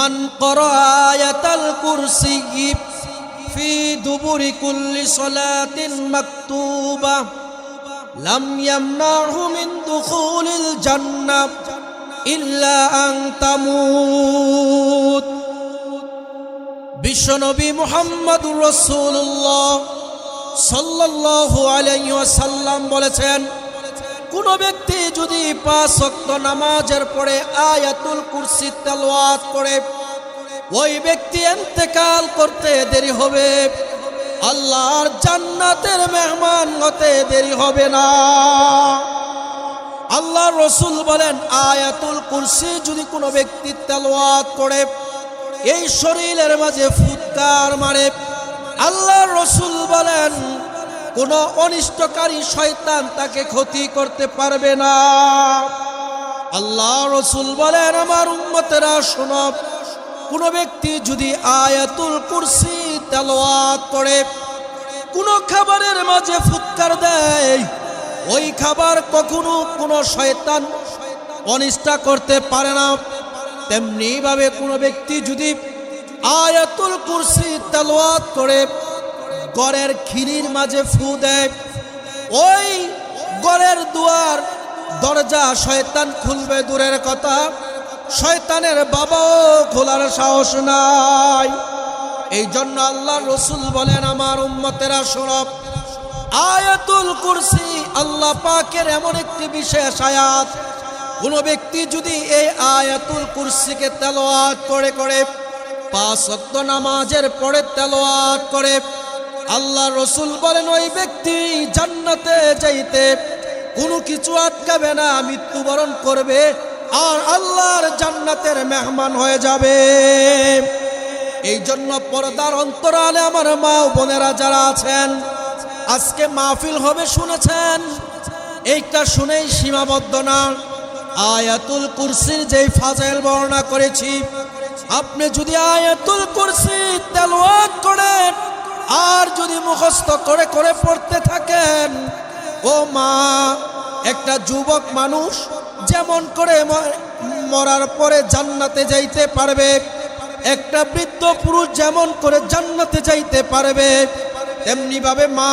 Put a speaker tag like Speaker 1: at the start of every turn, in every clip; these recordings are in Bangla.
Speaker 1: মান করায়াতাল কুরসি ফি দুবুরি কুল্লি সলাতিন মাকতুবা, লাম ইয়ামনাহু মিন দুখুলিল জান্নাহ ইল্লা আন তামুত। বিশ্বনবী মুহাম্মদ রসুল্লাহ সাল্লাল্লাহু আলাইহি ওয়াসাল্লাম বলেছেন কোন ব্যক্তি যদি পাঁচ শক্ত নামাজের পরে আয়াতুল কুরসি তেলাওয়াত করে, ওই ব্যক্তি এন্তেকাল করতে দেরি হবে। আল্লাহর জান্নাতের মেহমান হতে দেরি হবে না। আল্লাহ রসুল বলেন, আয়াতুল কুরসি যদি কোনো ব্যক্তি তেলাওয়াত করে, এই শরীরের মাঝে ফুৎকার মারে। আল্লাহ রসুল বলেন কোন অনিষ্টকারী শয়তান তাকে ক্ষতি করতে পারবে না। আল্লাহ রসুল বলেন, আমার উম্মতেরা শোনব কোন ব্যক্তি যদি আয়াতুল কুরসি তেলাওয়াত করে, কোন খাবারের মাঝে ফুৎকার দেয়, ওই খাবার কখনো কোনো শয়তান অনিষ্ঠা করতে পারে না। তেমনি ভাবে কোনো ব্যক্তি যদি আয়াতুল কুরসি তেলাওয়াত করে গড়ের খিরির মাঝে ফু দেয়। ওই গড়ের দুয়ার, দরজা শয়তান খুলবে দূরের কথা। শয়তানের বাবাও খোলার সাহস নাই। এই জন্য আল্লাহ রসুল বলেন, আমার উম্মতেরা সরব আয়াতুল কুরসি আল্লাহ পাকের এমন একটি বিশেষ আয়াত। কোন ব্যক্তি যদি এই আয়াতুল কুরসিকে তেলাওয়াত করে করে পাঁচ নামাজের পরে তেলাওয়াত করে আল্লাহ রসুল বলেন, ওই ব্যক্তি জান্নাতে যাইতে কোনো কিছু আটকাবে না, মৃত্যুবরণ করবে আর আল্লাহর জান্নাতের মেহমান হয়ে যাবে। এই জন্য পর্দার অন্তরালে আমার মা বোনেরা যারা আছেন, আজকে মাহফিল হবে শুনেছেন, এইটা শুনেই সীমাবদ্ধ না। আয়াতুল কুরসির যেই ফাজাইল বর্ণনা করেছি, আপনি যদি আয়াতুল কুরসি তেলাওয়াত করেন আর যদি মুখস্থ করে করে পড়তে থাকেন, ও মা, একটা যুবক মানুষ যেমন করে মরার পরে জান্নাতে যাইতে পারবে, একটা বৃদ্ধ পুরুষ যেমন করে জান্নাতে যাইতে পারবে তেমনি ভাবে মা,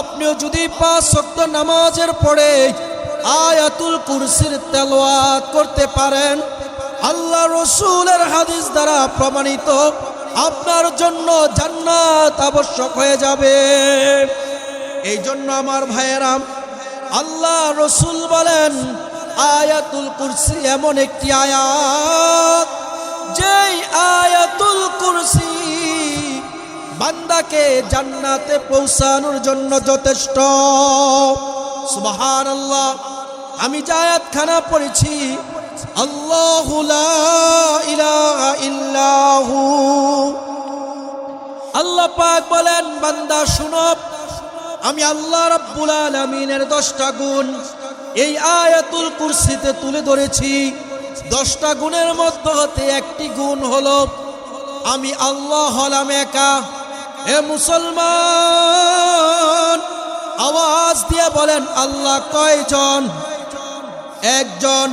Speaker 1: আপনিও যদি পাঁচ শক্ত নামাজের পরে আয়াতুল কুরসির তেলাওয়াত করতে পারেন, আল্লাহ রসুলের হাদিস দ্বারা প্রমাণিত আপনার জন্য জান্নাত আবশ্যক হয়ে যাবে। এই জন্য আমার ভাইয়েরাম আল্লাহ রসুল বলেন, আয়াতুল কুরসি এমন একটি আয়াত, যেই আয়াতুল কুরসি বান্দাকে জান্নাতে পৌঁছানোর জন্য যথেষ্ট। সুবাহান আল্লাহ আমি যে আয়াতখানা পড়েছি আল্লাহু ইল্লাহু। আল্লাহ পাক বলেন, বান্দা শুনব আমি আল্লাহ রাব্বুল আলামিনের দশটা গুণ এই আয়াতুল কুরসিতে তুলে ধরেছি। দশটা গুণের মধ্যে হতে একটি গুণ হল, আমি আল্লাহ হলাম একা। এ মুসলমান, আওয়াজ দিয়ে বলেন, আল্লাহ কয়জন? একজন।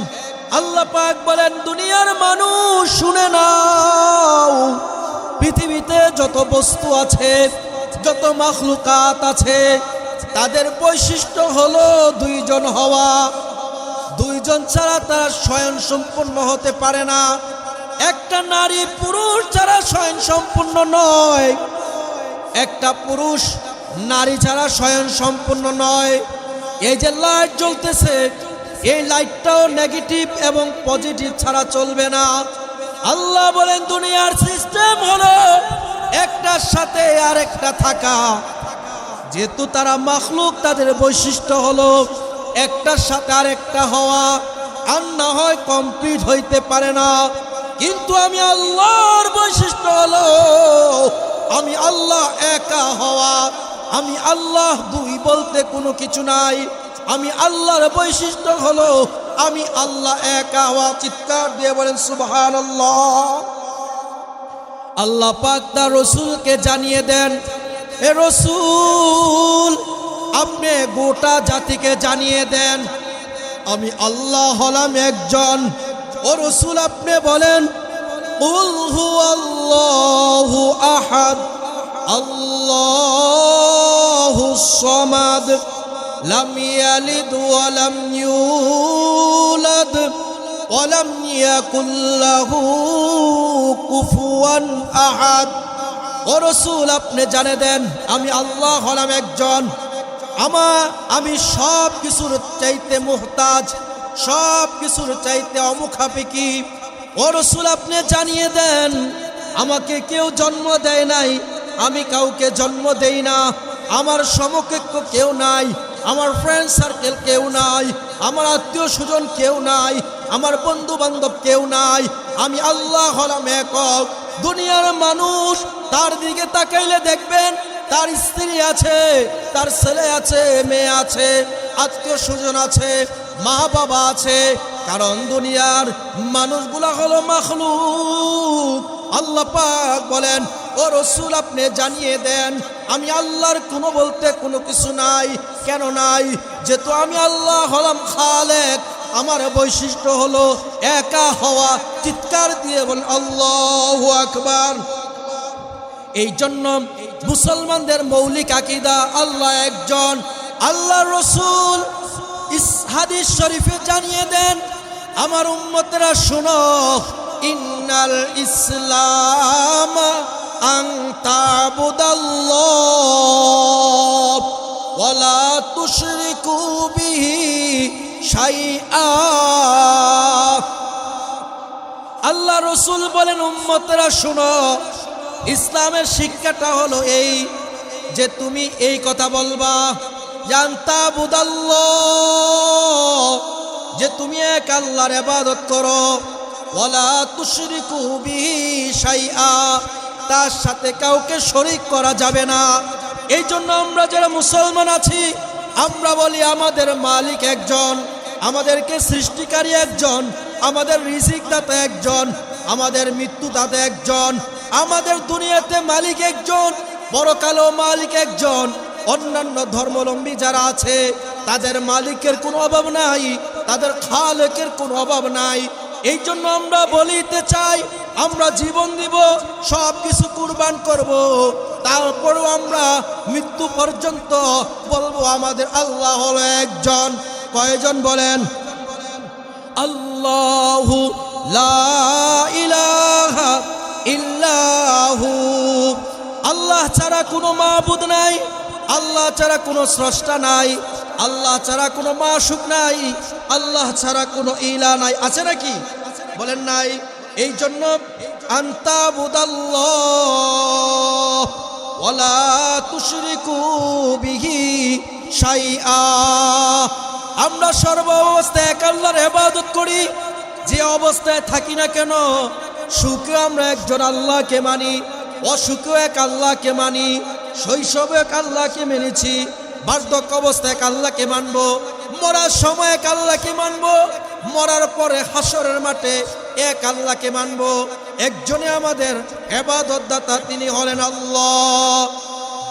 Speaker 1: আল্লাহ পাক বলেন, দুনিয়ার মানুষ, শুনে নাও। পৃথিবীতে যত বস্তু আছে, যত মাখলুকাত আছে, তাদের বৈশিষ্ট্য হলো দুইজন হওয়া। দুইজন ছাড়া তারা স্বয়ং সম্পূর্ণ হতে পারে না। একটা নারী পুরুষ ছাড়া স্বয়ং সম্পূর্ণ নয়। একটা পুরুষ নারী ছাড়া স্বয়ং সম্পূর্ণ নয়। এই যে লাইট জ্বলতেছে এই লাইটটাও নেগেটিভ এবং পজিটিভ ছাড়া চলবে না। আল্লাহ বলেন, দুনিয়ার সিস্টেম হলো একটার সাথে আর একটা থাকা। যেহেতু তারা মাখলুক, তাদের বৈশিষ্ট্য হলো একটার সাথে আর একটা হওয়া। আর না হয় কমপ্লিট হইতে পারে না। কিন্তু আমি আল্লাহর বৈশিষ্ট্য হলো, আমি আল্লাহ একা হওয়া। আমি আল্লাহ দুই বলতে কোনো কিছু নাই। আমি আল্লাহর বৈশিষ্ট্য হলো, আমি আল্লাহ একা হওয়া চিৎকার দিয়ে বলেন সুবহান আল্লাহ পাক তার রসুলকে জানিয়ে দেন, এ রসুল, আপনি গোটা জাতিকে জানিয়ে দেন, আমি আল্লাহ হলাম একজন। ও রসুল, আপনি বলেন قل لم يلد ولم يولد ولم يكن له كفوا أحد ও রসুল আপনি জানে দেন আমি আল্লাহ হলাম একজন আমার আমি সব কিছুর চাইতে মুহতাজ সব কিছুর চাইতে অমুখাপেকি ও রসুল আপনি জানিয়ে দেন আমাকে কেউ জন্ম দেয় নাই আমি কাউকে জন্ম দেই না আমার সমকক্ষ কেউ নাই আমার ফ্রেন্ড সার্কেল কেউ নাই, আমার আত্মীয় স্বজন কেউ নাই, আমার বন্ধু বান্ধব কেউ নাই। আমি আল্লাহ হলাম একক। দুনিয়ার মানুষ তার দিকে তাকাইলে দেখবেন, তার স্ত্রী আছে, তার ছেলে আছে, মেয়ে আছে, আত্মীয় স্বজন আছে, মা বাবা আছে। কারণ দুনিয়ার মানুষগুলা হলো মাখলুক। আল্লাহ পাক বলেন ও রসুল, আপনি জানিয়ে দেন, আমি আল্লাহর কোনো বলতে কোনো কিছু নাই। কেন নাই? যেহেতু আমি আল্লাহ হলাম খালেক, আমার বৈশিষ্ট্য হলো একা হওয়া, চিৎকার দিয়ে বল, আল্লাহ আকবার। এই জন্য মুসলমানদের মৌলিক আকিদা, আল্লাহ একজন। আল্লাহ রসুল হাদিস শরীফে জানিয়ে দেন, আমার উম্মতেরা শুনো, ইন্নাল ইসলাম আল্লাহ রসুল বলেন, উম্মতেরা শুনো, ইসলামের শিক্ষাটা হলো এই যে তুমি এই কথা বলবা জানতা বুদাল্লাহ যে তুমি এক আল্লাহর ইবাদত করো, ওয়ালা তুশরিকু বিহি শাইআ। তার সাথে কাউকে শরিক করা যাবে না। এই জন্য আমরা যারা মুসলমান আছি, আমরা বলি আমাদের মালিক একজন, আমাদেরকে সৃষ্টিকারী একজন, আমাদের রিজিক দাতা একজন, আমাদের মৃত্যু দাতা একজন, আমাদের দুনিয়াতে মালিক একজন পরকালো মালিক একজন, অন্যান্য ধর্মলম্বী যারা আছে, তাদের মালিকের কোনো অভাব নাই, তাদের খালেকের কোনো অভাব নাই। এই জন্য আমরা বলিতে চাই, আমরা জীবন দিব সব কিছু কুরবান করব। তারপরেও আমরা মৃত্যু পর্যন্ত বলব আমাদের আল্লাহ হলো একজন। কয়জন বলেন? আল্লাহু ইল্লাহু। আল্লাহ ছাড়া কোনো মাবুদ নাই, আল্লাহ ছাড়া কোনো স্রষ্টা নাই। আল্লাহ ছাড়া কোনো মাসুক নাই, আল্লাহ ছাড়া কোনো ইলা নাই। আছে নাকি? বলেন নাই। এই জন্য আমরা সর্ব অবস্থায় এক আল্লাহর ইবাদত করি, যে অবস্থায় থাকি না কেন, সুখে আমরা একজন আল্লাহকে মানি অসুখে এক আল্লাহকে মানি শৈশবে এক আল্লাহকে মেনেছি। বার্ধক্য অবস্থায় এক আল্লাহকে মানবো, মরার সময় এক আল্লাহকে মানবো, মরার পরে হাসরের মাঠে এক আল্লাহকে মানবো। একজনে আমাদের এবাদত দাতা তিনি হলেন আল্লাহ।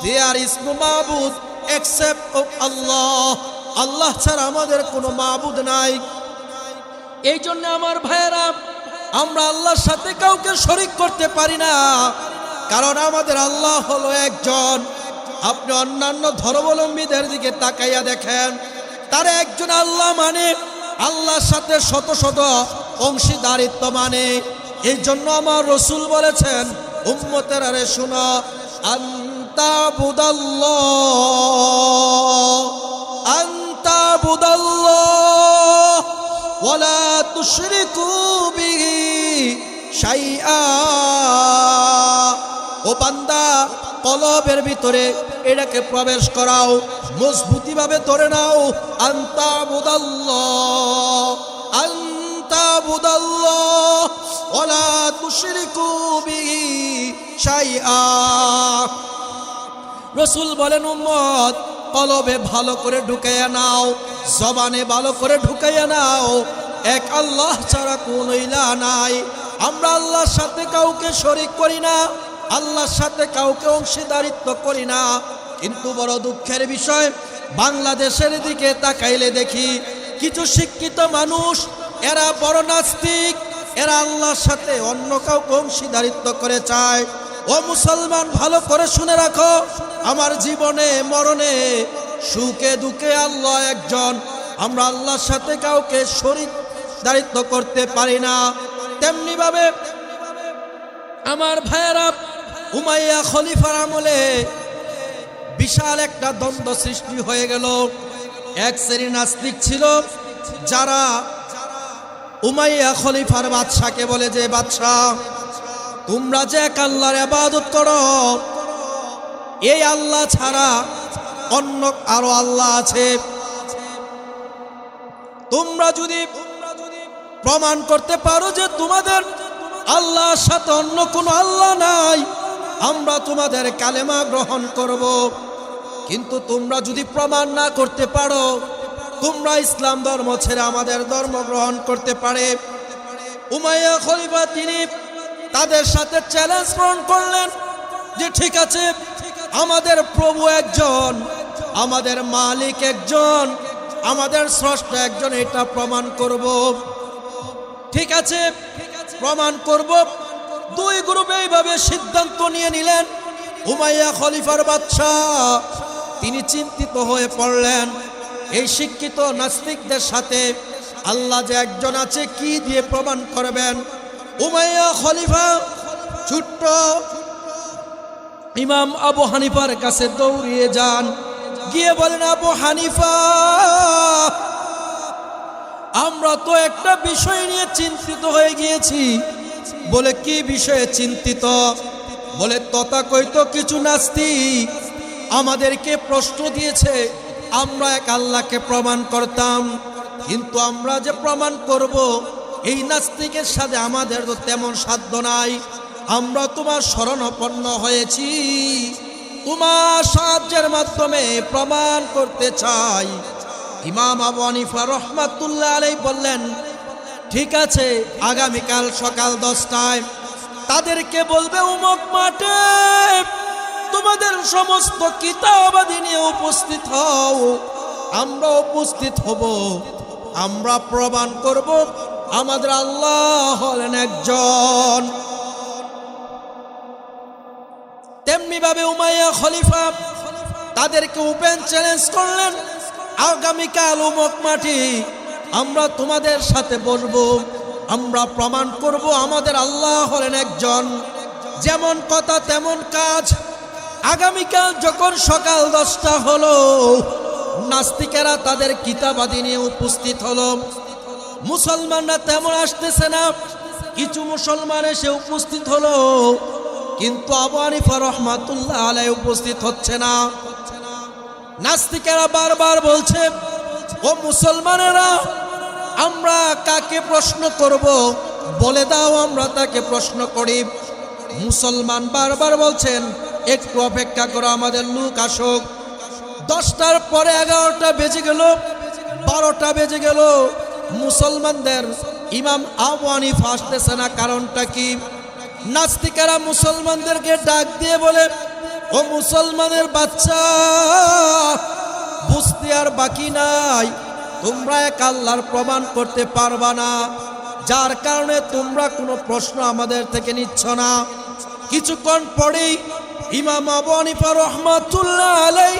Speaker 1: দেয়ার ইসমু মাহবুদ এক্সেপ্ট অফ আল্লাহ। আল্লাহ ছাড়া আমাদের কোনো মাহবুদ নাই। এই জন্য আমার ভাইয়েরা, আমরা আল্লাহর সাথে কাউকে শরিক করতে পারি না। কারণ আমাদের আল্লাহ হলো একজন। আপনি অন্যান্য ধর্মাবলম্বীদের দিকে তাকাইয়া দেখেন, তারা একজন আল্লাহ মানে আল্লাহর সাথে শত শত অংশীদারিত্ব মানে। এই জন্য আমার রসুল বলেছেন, উম্মতের আরে শুনো, আন্তা বুদাল্লাহ আন্তা বুদাল্লাহ, ওয়ালা তুশরিকু বিহি শাইআ। ও বান্দা কলবের ভিতরে এটাকে প্রবেশ করাও, মজবুতিভাবে ধরে নাও, আন্তা বুদাল্লাহ আন্তা বুদাল্লাহ, ওয়ালা তুশরিকু বিহি শাইআ। রসুল বলেন, উম্মত, কলবে ভালো করে ঢুকাইয়া নাও, জবানে ভালো করে ঢুকাইয়া নাও। এক আল্লাহ ছাড়া কোন ইলা নাই। আমরা আল্লাহর সাথে কাউকে শরিক করি না। আল্লাহর সাথে কাউকে অংশীদারিত্ব করি না। কিন্তু বড় দুঃখের বিষয়, বাংলাদেশের দিকে তাকাইলে দেখি কিছু শিক্ষিত মানুষ, এরা বড় নাস্তিক, এরা আল্লাহর সাথে অন্য কাউকে অংশীদারিত্ব করে চায়। ও মুসলমান, ভালো করে শুনে রাখো, আমার জীবনে, মরণে, সুখে দুঃখে আল্লাহ একজন। আমরা আল্লাহর সাথে কাউকে শরীর দায়িত্ব করতে পারি না। তেমনি ভাবে আমার ভাইয়েরা উমাইয়া খলিফার আমলে বিশাল একটা দ্বন্দ্ব সৃষ্টি হয়ে গেল। এক শ্রেণি নাস্তিক ছিল, যারা উমাইয়া খলিফার বাদশাকে বলে, যে বাদশাহ, তোমরা যে এক আল্লাহর আবাদত করো, এই আল্লাহ ছাড়া অন্য আরও আল্লাহ আছে। তোমরা যদি প্রমাণ করতে পারো যে তোমাদের আল্লাহর সাথে অন্য কোনো আল্লাহ নাই আমরা তোমাদের কালেমা গ্রহণ করব। কিন্তু তোমরা যদি প্রমাণ না করতে পারো, তোমরা ইসলাম ধর্ম ছেড়ে আমাদের ধর্ম গ্রহণ করতে পারে। উমাইয়া খলিফা তিনি তাদের সাথে চ্যালেঞ্জ গ্রহণ করলেন যে, ঠিক আছে, আমাদের প্রভু একজন, আমাদের মালিক একজন, আমাদের স্রষ্টা একজন, এটা প্রমাণ করব। ঠিক আছে, প্রমাণ করব। দুই গ্রুপে এইভাবে সিদ্ধান্ত নিয়ে নিলেন। উমাইয়া খলিফার বাদশাহ তিনি চিন্তিত হয়ে পড়লেন। এই শিক্ষিত নাস্তিকদের সাথে আল্লাহ যে একজন আছে, কি দিয়ে প্রমাণ করবেন? উমাইয়া খলিফা ছোট্ট ইমাম আবু হানিফার কাছে দৌড়িয়ে যান। গিয়ে বলেন, আবু হানিফা, আমরা তো একটা বিষয় নিয়ে চিন্তিত হয়ে গিয়েছি। বলে কি বিষয়ে চিন্তিত? বলে তথাকথিত কিছু নাস্তি। আমাদেরকে প্রশ্ন দিয়েছে, আমরা এক আল্লাহকে প্রমাণ করতাম। কিন্তু আমরা যে প্রমাণ করব, এই নাস্তিকের সাথে আমাদের তো তেমন সাধ্য নাই। আমরা তোমার শরণাপন্ন হয়েছি। তোমার সাহায্যের মাধ্যমে প্রমাণ করতে চাই। ইমাম আবু হানিফা রহমাতুল্লাহ আলাই বললেন ঠিক আছে, আগামীকাল সকাল দশটায়। তাদেরকে বলবে, উমক মাঠে তোমাদের সমস্ত কিতাবাদি নিয়ে উপস্থিত হও। আমরা উপস্থিত হব। আমরা প্রমাণ করব, আমাদের আল্লাহ হলেন একজন। তেমনি ভাবে উমাইয়া খলিফা তাদেরকে ওপেন চ্যালেঞ্জ করলেন, আগামীকাল উমক মাটি আমরা তোমাদের সাথে বসবো, আমরা প্রমাণ করব আমাদের আল্লাহ হলেন একজন। যেমন কথা তেমন কাজ। আগামীকাল যখন সকাল দশটা হলো, নাস্তিকেরা তাদের কিতাবাদি নিয়ে উপস্থিত হলো। মুসলমানরা তেমন আসতেছে না, কিছু মুসলমান এসে উপস্থিত হলো, কিন্তু আবু হানিফা রহমাতুল্লাহ আলাই উপস্থিত হচ্ছে না। নাস্তিকেরা বারবার বলছে, ও মুসলমানেরা আমরা কাকে প্রশ্ন করব? বলে দাও, আমরা তাকে প্রশ্ন করি। মুসলমান বারবার বলছেন, একটু অপেক্ষা করো, আমাদের লোক আসুক। দশটার পরে এগারোটা বেজে গেল, বারোটা বেজে গেল। মুসলমানদের ইমাম আবু হানিফা আসতেছে না, কারণটা কি? নাস্তিকেরা মুসলমানদেরকে ডাক দিয়ে বলে, ও মুসলমানের বাচ্চা, বুঝতে আর বাকি নাই। তোমরা এক আল্লাহর প্রমাণ করতে পারবা না। যার কারণে তোমরা কোনো প্রশ্ন আমাদের থেকে নিচ্ছ না। কিছুক্ষণ পরেই ইমাম আবু হানিফা রহমাতুল্লাহ আলাই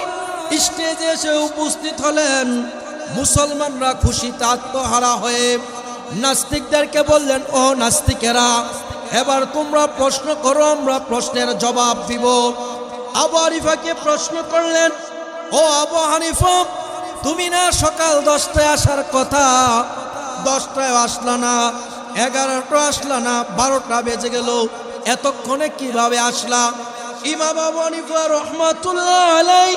Speaker 1: স্টেজে এসে উপস্থিত হলেন। মুসলমানরা খুশিতে আত্মহারা হয়ে নাস্তিকদেরকে বললেন, ও নাস্তিকেরা, এবার তোমরা প্রশ্ন করো, আমরা প্রশ্নের জবাব দিব। আবু হানিফাকে প্রশ্ন করলেন, ও আবু হানিফা তুমি না সকাল দশটায় আসার কথা? দশটায় আসলা না এগারোটা আসলা না, বারোটা বেজে গেল। এতক্ষণে কীভাবে আসলা? আবু হানিফা রহমাতুল্লাহ আলাই,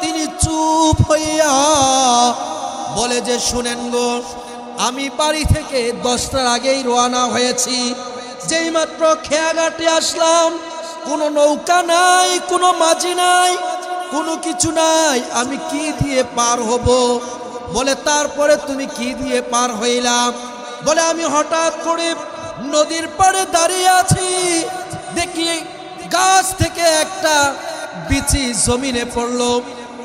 Speaker 1: তিনি চুপ হইয়া বলে যে, শুনেন গো, আমি বাড়ি থেকে দশটার আগেই রওনা হয়েছি। যেই মাত্র খেয়াঘাটে আসলাম, কোনো নৌকা নাই, কোনো মাঝি নাই কোনো কিছু নাই, আমি কি দিয়ে পার হব? বলে, তারপরে তুমি কি দিয়ে পার হইলাম বলে, আমি হঠাৎ করে নদীর পাড়ে দাঁড়িয়ে আছি। দেখি গাছ থেকে একটা বিচি জমিনে পড়ল।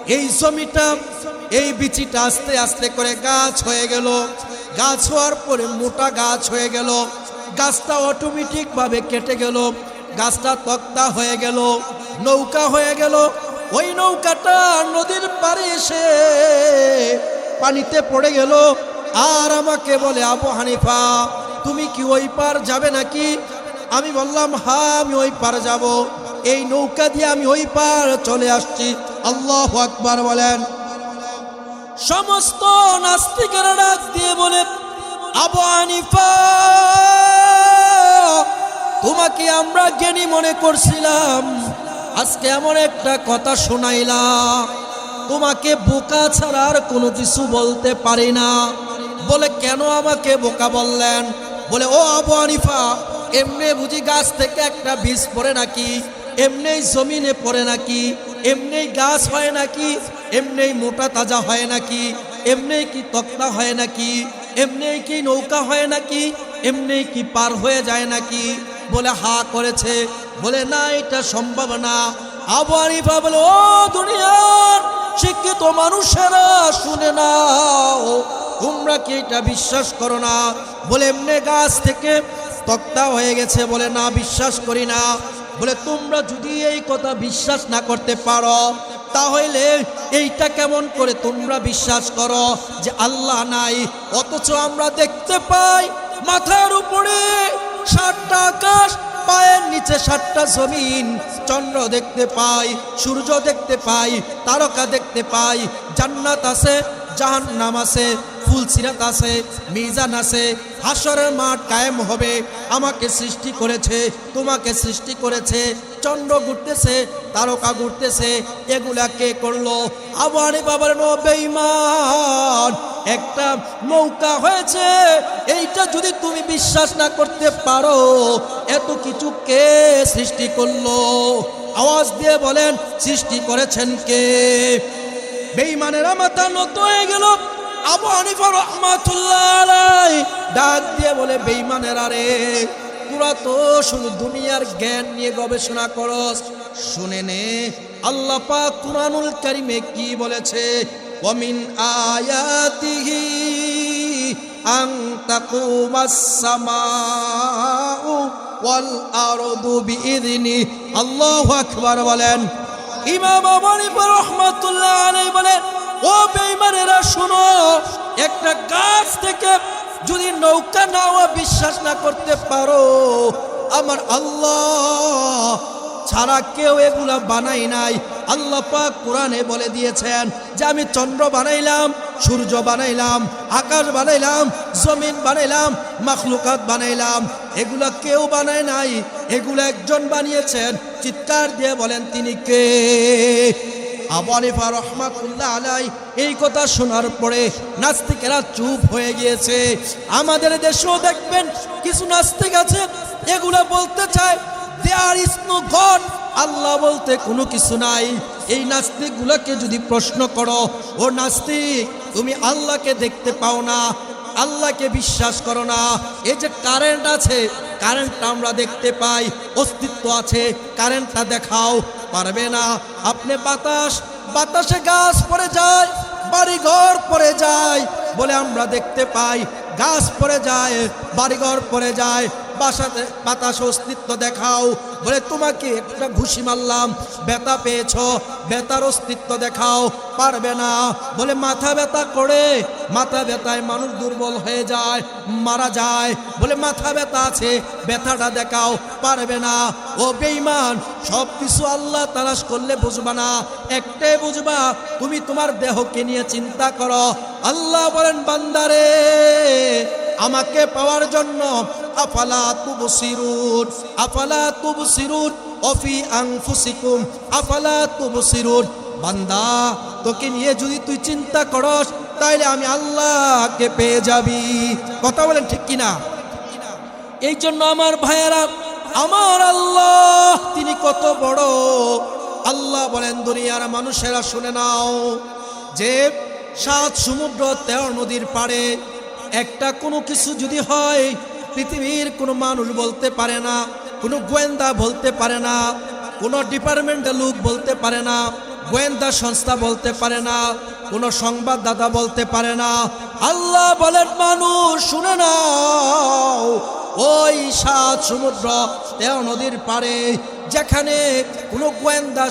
Speaker 1: এই জমিটা, এই বিচিটা আস্তে আস্তে করে গাছ হয়ে গেল। গাছ হওয়ার পরে মোটা গাছ হয়ে গেল। গাছটা অটোমেটিকভাবে কেটে গেল। গাছটা তক্তা হয়ে গেল। নৌকা হয়ে গেল। ওই নৌকাটা নদীর পারে এসে পানিতে পড়ে গেল। আর আমাকে বলে, আবু হানিফা, তুমি কি ওই পার যাবে নাকি? আমি বললাম হা আমি ওই পার যাব। এই নৌকা দিয়ে আমি ওই পার চলে আসছি। আল্লাহ আকবার বলেন। সমস্ত নাস্তিকেরা ডাক দিয়ে বলে, আবু হানিফা, তোমাকে আমরা জ্ঞানী মনে করছিলাম। আজকে এমন একটা কথা শোনাইলাম তোমাকে বোকা ছাড়া আর কোনো কিছু বলতে পারি না। বলে, কেন আমাকে বোকা বললেন? বলে, ও আবু আনিফা এমনি বুঝি গাছ থেকে একটা বীজ পড়ে নাকি? এমনি জমিনে পড়ে নাকি? এমনি গাছ হয় নাকি? এমনি মোটা তাজা হয় নাকি? এমনি কি তক্তা হয় নাকি? এমনি কি নৌকা হয় নাকি? এমনি কি পার হয়ে যায় নাকি? বলে হা করেছে, বলে, না, এটা সম্ভব না। আবু আনিফা বলে, ও দুনিয়ার শিক্ষিত মানুষেরা, শুনে নাও, তোমরা কি এটা বিশ্বাস করো না? বলে, এমনি গাছ থেকে তক্তা হয়ে গেছে। বলে, না, বিশ্বাস করি না। বলে, তোমরা যদি এই কথা বিশ্বাস না করতে পারো, তাহলে এইটা কেমন করে তোমরা বিশ্বাস করো যে আল্লাহ নাই? অথচ আমরা দেখতে পাই মাথার উপরে সাতটা আকাশ, পায়ের নিচে সাতটা জমিন। চন্দ্র দেখতে পাই, সূর্য দেখতে পাই, তারকা দেখতে পাই, জান্নাত আছে জাহান্নাম আছে ফুলসিরাত আছে, মিজান আছে হাসরের মাঠ কায়েম হবে। আমাকে সৃষ্টি করেছে, তোমাকে সৃষ্টি করেছে, চন্দ্র ঘুরতেছে, তারকা ঘুরতেছে, এগুলা কে করল? আবার বাবার বেঈমান। একটা নৌকা হয়েছে, এইটা যদি তুমি বিশ্বাস না করতে পারো, এত কিছু কে সৃষ্টি করল? আওয়াজ দিয়ে বলেন, সৃষ্টি করেছেন কে? বেঈমানেরা মাথা নত হয়ে গেল। আবু হানিফা রহমাতুল্লাহ ডাক দিয়ে বলে, বেঈমানেরা রে, তোরা তো শুধু দুনিয়ার জ্ঞান নিয়ে গবেষণা করস। শুনে নে, আল্লাহ পাক কুরআনুল কারিমে কি বলেছে? ওয়ামিন আয়াতিহি আন তাকুমাস সামাউ ওয়াল আরদু বিইذনি আল্লাহু আকবার বলেন ইমাম রহমাতুল্লাহ আলাইহি বলেন ও বেঈমানেরা, শুনো, একটা গাছ থেকে যদি নৌকা নাও বিশ্বাস না করতে পারো, আমার আল্লাহ ছাড়া কেউ এগুলা বানাই নাই। আল্লাহ পাক কোরআনে বলে দিয়েছেন যে, আমি চন্দ্র বানাইলাম, সূর্য বানাইলাম, আকাশ বানাইলাম, জমিন বানাইলাম, মাখলুকাত বানাইলাম। এগুলা কেউ বানায় নাই। এগুলো একজন বানিয়েছেন। চিৎকার দিয়ে বলেন, তিনি কে? আবু হানিফা রহমাতুল্লাহ আলাই এই কথা শোনার পরে নাস্তিকেরা চুপ হয়ে গিয়েছে। আমাদের দেশেও দেখবেন, কিছু নাস্তিক আছে, এগুলো বলতে চায় দেয়ার ইস নো গড আল্লাহ বলতে কোনো কিছু নাই। এই নাস্তিকগুলোকে যদি প্রশ্ন করো, ও নাস্তিক, তুমি আল্লাহকে দেখতে পাও না, আল্লাহকে বিশ্বাস করো না, এই যে কারেন্ট আছে কারেন্টটা আমরা দেখতে পাই, অস্তিত্ব আছে কারেন্টটা দেখাও, পারবে না। আপনি বাতাস, বাতাসে গাছ পড়ে যায় বাড়ি ঘর পড়ে যায় বলে আমরা দেখতে পাই, গাছ পড়ে যায়, বাড়িঘর পড়ে যায় বাসাতে বাতাস অস্তিত্ব দেখাও। বলে, তোমাকে একটা ঘুষি মারলাম। ব্যথা পেয়েছ। ব্যথার অস্তিত্ব দেখাও। পারবে না। বলে, মাথা ব্যথা করে। মাথা ব্যথায় মানুষ দুর্বল হয়ে যায়, মারা যায়। বলে, মাথা ব্যথা আছে। ব্যথাটা দেখাও। পারবে না। ও বেঈমান সব কিছু আল্লাহ তালাশ করলে বুঝবা না। একটাই বুঝবা, তুমি তোমার দেহকে নিয়ে চিন্তা করো। আল্লাহ বলেন, বান্দারে আমাকে পাওয়ার জন্য, আফালা তুবসিরুন আফালা তুবসিরুন, অফি আনফুসিকুম আফালা তুবসিরুন। বান্দা, তোকে নিয়ে যদি তুই চিন্তা করস, তাইলে আমি আল্লাহকে পেয়ে যাবি। কথা বলেন ঠিক কিনা? এই জন্য আমার ভাইয়েরা, আমার আল্লাহ, তিনি কত বড়। আল্লাহ বলেন, দুনিয়ার মানুষেরা শুনে নাও যে সাত সমুদ্র তেরো নদীর পাড়ে একটা কোনো কিছু যদি হয়, পৃথিবীর কোনো মানুষ বলতে পারে না, কোনো গোয়েন্দা বলতে পারে না, কোনো ডিপার্টমেন্টের লোক বলতে পারে না, গোয়েন্দা সংস্থা বলতে পারে না, কোনো সংবাদদাতা বলতে পারে না। আল্লাহ বলেন, মানুষ, শুনে নাও, ওই সাত সমুদ্র তেও নদীর পারে যেখানে কোনো গোয়েন্দা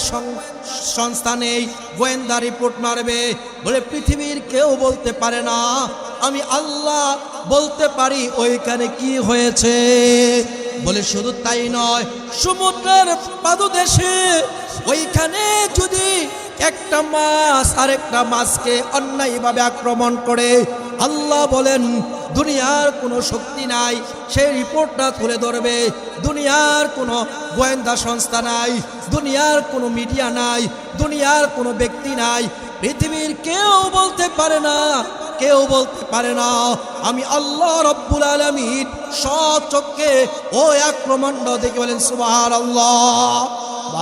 Speaker 1: সংস্থা নেই, গোয়েন্দা রিপোর্ট মারবে। বলে পৃথিবীর কেউ বলতে পারে না। আমি আল্লাহ বলতে পারি ওইখানে কি হয়েছে। বলে শুধু তাই নয়, সমুদ্রের পাদদেশে ওইখানে যদি একটা মাছ আরেকটা মাছকে অন্যায়ভাবে আক্রমণ করে। আল্লাহ বলেন, দুনিয়ার কোনো শক্তি নাই, সেই রিপোর্টটা তুলে ধরবে। দুনিয়ার কোনো গোয়েন্দা সংস্থা নাই, দুনিয়ার কোনো মিডিয়া নাই, দুনিয়ার কোনো ব্যক্তি নাই। পৃথিবীর কেউ বলতে পারে না, কেউ বলতে পারে না, আমি আল্লাহ রব্বুল আলমিন সচক্ষে ওই আক্রমণটা দেখে বলেন সুবাহ আল্লাহ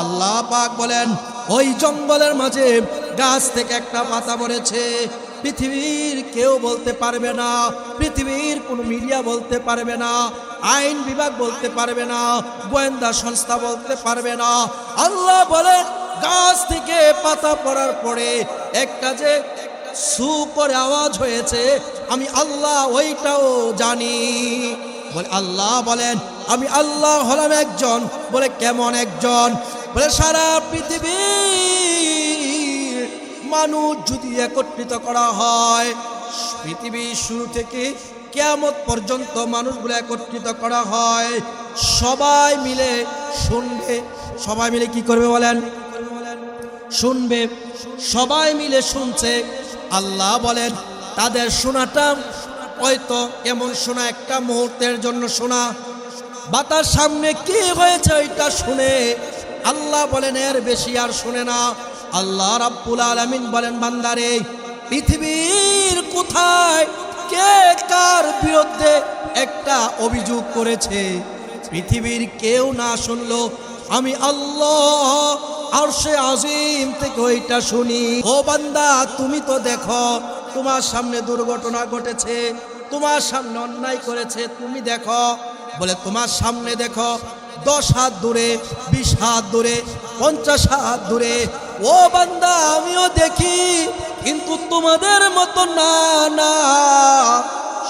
Speaker 1: আল্লাহ পাক বলেন ওই জঙ্গলের মাঝে গাছ থেকে একটা পাতা পড়েছে। পৃথিবীর কেউ বলতে পারবে না, পৃথিবীর কোনো মিডিয়া বলতে পারবে না, আইন বিভাগ বলতে পারবে না, গোয়েন্দা সংস্থা বলতে পারবে না। আল্লাহ বলেন, গাছ থেকে পাতা পড়ার পরে একটা যে সু করে আওয়াজ হয়েছে, আমি আল্লাহ ওইটাও জানি। বলে আল্লাহ বলেন, আমি আল্লাহ হলাম একজন। বলে, কেমন একজন? বলে, সারা পৃথিবীর মানুষ যদি একত্রিত করা হয়, পৃথিবীর শুরু থেকে কেয়ামত পর্যন্ত মানুষগুলো একত্রিত করা হয়, সবাই মিলে শুনবে। সবাই মিলে কি করবে বলেন? শুনবে। সবাই মিলে শুনছে। আল্লাহ বলেন, তাদের শোনাটা হয়তো কেমন শোনা, একটা মুহূর্তের জন্য শোনা। বা তার সামনে কি হয়েছে ওইটা শুনে আল্লাহ বলেন, এর বেশি আর শুনে না। আল্লাহ রাব্বুল আলামিন বলেন, বান্দারে, পৃথিবীর কোথায়, কে কার বিরুদ্ধে একটা অভিযোগ করেছে? পৃথিবীর কেউ না শুনলো। আমি আল্লাহ আর সে আজিম থেকে ওইটা শুনি। ও বান্দা, তুমি তো দেখো, তোমার সামনে দুর্ঘটনা ঘটেছে, তোমার সামনে অন্যায় করেছে, তুমি দেখো। বলে, তোমার সামনে দেখো দশ হাত দূরে, বিশ হাত দূরে, পঞ্চাশ হাত দূরে। ও বান্দা, আমিও দেখি, কিন্তু তোমাদের মতো না না।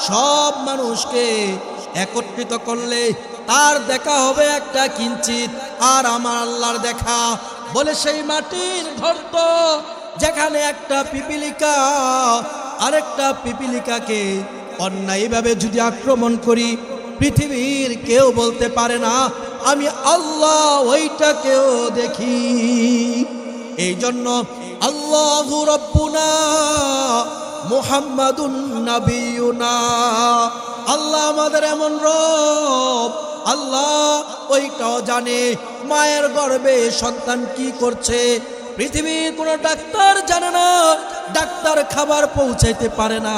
Speaker 1: সব মানুষকে একত্রিত করলে তার দেখা হবে একটা কিঞ্চিত, আর আমার আল্লাহর দেখা বলে সেই মাটির ঘর তো যেখানে একটা পিপিলিকা, আরেকটা পিপিলিকাকে অন্যায়ভাবে যদি আক্রমণ করি, পৃথিবীর কেউ বলতে পারে না। আমি আল্লাহ ওইটাকেও দেখি। এই জন্য আল্লাহ আল্লাহ আমাদের এমন রব। আল্লাহ ওইটাও জানে মায়ের গর্বে সন্তান কি করছে। পৃথিবীর কোনো ডাক্তার জানে না, ডাক্তার খাবার পৌঁছাইতে পারে না।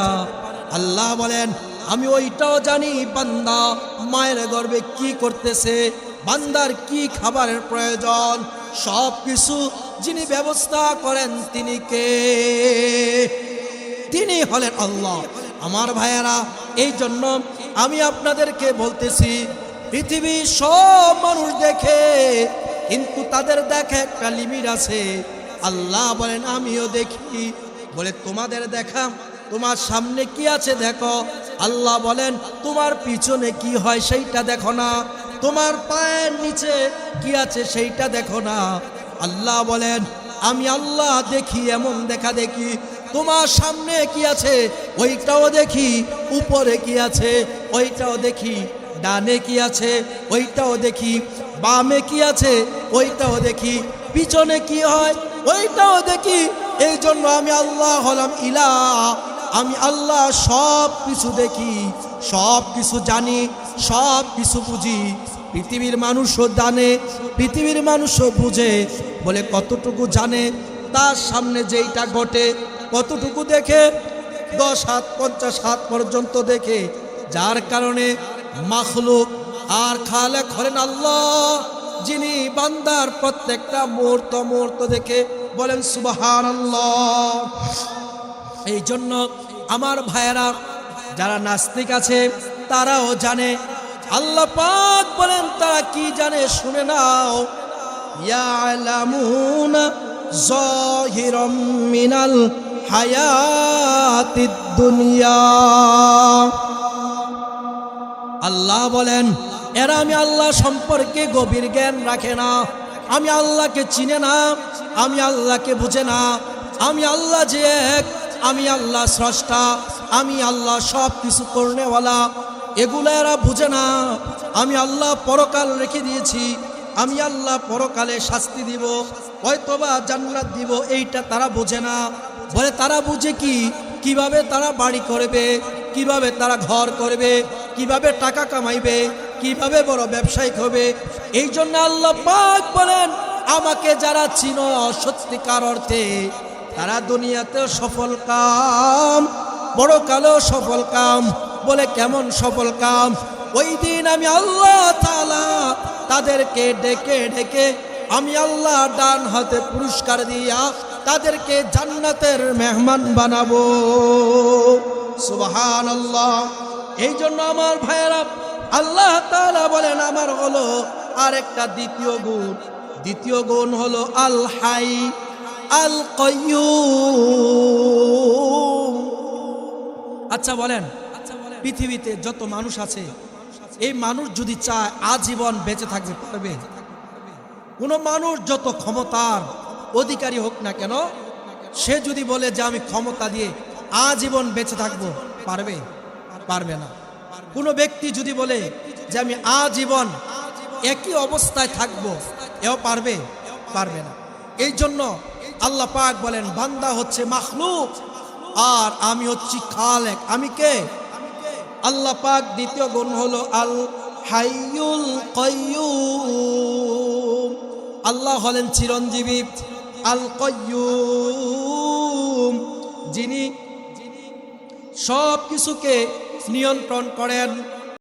Speaker 1: আল্লাহ বলেন, আমি ওইটাও জানি, বান্দা মায়ের গর্ভে কি করতেছে? বান্দার কি খাবারের প্রয়োজন? সব কিছু যিনি ব্যবস্থা করেন, তিনি কে? তিনি হলেন আল্লাহ। আমার ভাইয়েরা এই জন্য আমি আপনাদেরকে বলতেছি পৃথিবীর সব মানুষ দেখে, কিন্তু তাদের দেখে একটা লিমিট আছে। আল্লাহ বলেন, আমিও দেখি। বলে, তোমাদের দেখা? তোমার সামনে কি আছে দেখো? আল্লাহ বলেন, তোমার পিছনে কি হয় সেইটা দেখো না। তোমার পায়ের নিচে কি আছে সেইটা দেখো না। আল্লাহ বলেন, আমি আল্লাহ দেখি, এমন দেখা দেখি। তোমার সামনে কি আছে, ওইটাও দেখি। উপরে কি আছে, ওইটাও দেখি। ডানে কি আছে, ওইটাও দেখি। বামে কি আছে, ওইটাও দেখি। পিছনে কি হয়, ওইটাও দেখি। এই জন্য আমি আল্লাহ হলাম ইলা আমি আল্লাহ সব কিছু দেখি, সব কিছু জানি, সব কিছু বুঝি। পৃথিবীর মানুষও জানে, পৃথিবীর মানুষও বুঝে, বলে কতটুকু জানে, তার সামনে যেইটা ঘটে, কতটুকু দেখে, দশ হাত, পঞ্চাশ হাত পর্যন্ত দেখে। যার কারণে মাখলুক আর খালে হলেন আল্লাহ, যিনি বান্দার প্রত্যেকটা মুহূর্ত মুহূর্ত দেখে বলেন সুবাহান এই জন্য আমার ভাইয়েরা, যারা নাস্তিক আছে, তারাও জানে। আল্লাহ পাক বলেন, তারা কি জানে শুনে নাও। মিনাল হায়াতিদ দুনিয়া। আল্লাহ বলেন, এরা আমি আল্লাহ সম্পর্কে গভীর জ্ঞান রাখে না। আমি আল্লাহকে চিনে না, আমি আল্লাহকে বুঝে না। আমি আল্লাহ যে এক আমি আল্লাহ স্রষ্টা, আমি আল্লাহ সব কিছু করনেওয়ালা। এগুলো এরা বুঝে না। আমি আল্লাহ পরকাল রেখে দিয়েছি। আমি আল্লাহ পরকালে শাস্তি দিব, হয়তোবা জান্নাত দিব, এইটা তারা বোঝে না। বলে তারা বুঝে কি? কীভাবে তারা বাড়ি করবে? কীভাবে তারা ঘর করবে? কীভাবে টাকা কামাইবে? কীভাবে বড় ব্যবসায়িক হবে? এই জন্য আল্লাহ পাক বলেন, আমাকে যারা চিনো সত্যিকার অর্থে তারা দুনিয়াতে সফল কাম, বড় কালো সফল কাম, বলে কেমন সফল কাম? ওই দিন আমি আল্লাহ তাআলা তাদেরকে ডেকে ডেকে আমি আল্লাহ ডান হাতে পুরস্কার দিয়া তাদেরকে জান্নাতের মেহমান বানাবো। সুবহান আল্লাহ এই জন্য আমার ভাইয়েরা, আল্লাহ তালা বলেন, আমার হলো আরেকটা দ্বিতীয় গুণ। দ্বিতীয় গুণ হলো আল হাই। আল আচ্ছা বলেন। পৃথিবীতে যত মানুষ আছে, এই মানুষ যদি চায় আজীবন বেঁচে থাকতে পারবে, কোনো মানুষ যত ক্ষমতার অধিকারী হোক না কেন, সে যদি বলে যে আমি ক্ষমতা দিয়ে আজীবন বেঁচে থাকব, পারবে? পারবে না। কোনো ব্যক্তি যদি বলে যে আমি আজীবন একই অবস্থায় থাকব, এও পারবে? পারবে না। এই জন্য আল্লাহ পাক বলেন, বান্দা হচ্ছে মাখলুক, আর আমি হচ্ছি খালেক। আমি কে? আল্লাহ পাক দ্বিতীয় গুণ হলো আল হাইয়ুল কয়্যুম আল্লাহ হলেন চিরঞ্জীবী আল কয়্যুম যিনি সব কিছুকে নিয়ন্ত্রণ করেন।